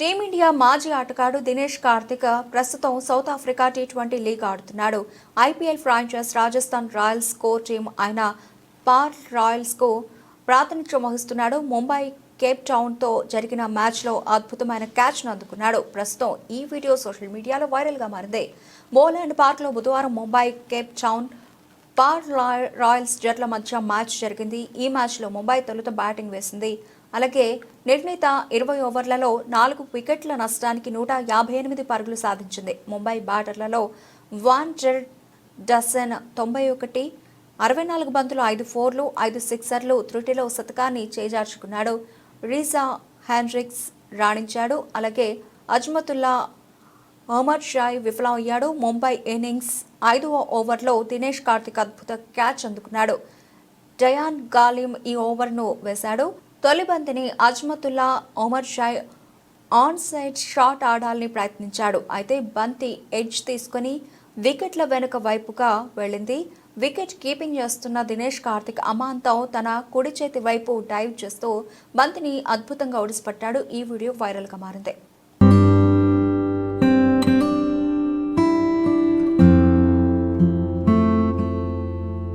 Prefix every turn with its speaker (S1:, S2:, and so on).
S1: Team India మాజీ ఆటగాడు దినేష్ కార్తిక్ ప్రస్తుతం South Africa T twenty league ఆడుతున్నాడు. IPL franchise Rajasthan Royals core team అయిన పార్ రాయల్స్కు ప్రాతినిధ్యం వహిస్తున్నాడు. ముంబై కేప్ టౌన్తో జరిగిన మ్యాచ్లో అద్భుతమైన క్యాచ్ను అందుకున్నాడు. ప్రస్తుతం ఈ వీడియో సోషల్ మీడియాలో వైరల్గా మారింది. బోలాండ్ పార్క్లో బుధవారం Mumbai Cape Town Paarl Royals జట్ల మధ్య మ్యాచ్ జరిగింది. ఈ మ్యాచ్లో ముంబై తొలుత బ్యాటింగ్ వేసింది. అలాగే నిర్ణీత ఇరవై ఓవర్లలో నాలుగు వికెట్ల నష్టానికి నూట యాభై ఎనిమిది పరుగులు సాధించింది. ముంబై బ్యాటర్లలో వాన్ జెడ్ డసన్ తొంభై ఒకటి అరవై నాలుగు బంతులు ఐదు ఫోర్లు ఐదు సిక్సర్లు త్రుటిలో శతకాన్ని చేజార్చుకున్నాడు. రీజా హ్యాండ్రిక్స్ రాణించాడు. అలాగే అజ్మతుల్లా మహమ్మద్ షాయ్ విఫలమయ్యాడు. ముంబై ఇన్నింగ్స్ ఐదవ ఓవర్లో దినేష్ కార్తిక్ అద్భుత క్యాచ్ అందుకున్నాడు. జయాన్ గాలిం ఈ ఓవర్ను వేశాడు. తొలి బంతిని Azmatullah Omarzai on side shot ఆడాలని ప్రయత్నించాడు. అయితే బంతి ఎడ్జ్ తీసుకొని వికెట్ల వెనుక వైపుగా వెళ్ళింది. వికెట్ కీపింగ్ చేస్తున్న దినేష్ కార్తిక్ అమాంతం తన కుడి చేతి వైపు డైవ్ చేస్తూ బంతిని అద్భుతంగా ఒడిసిపట్టాడు. ఈ వీడియో వైరల్గా మారింది.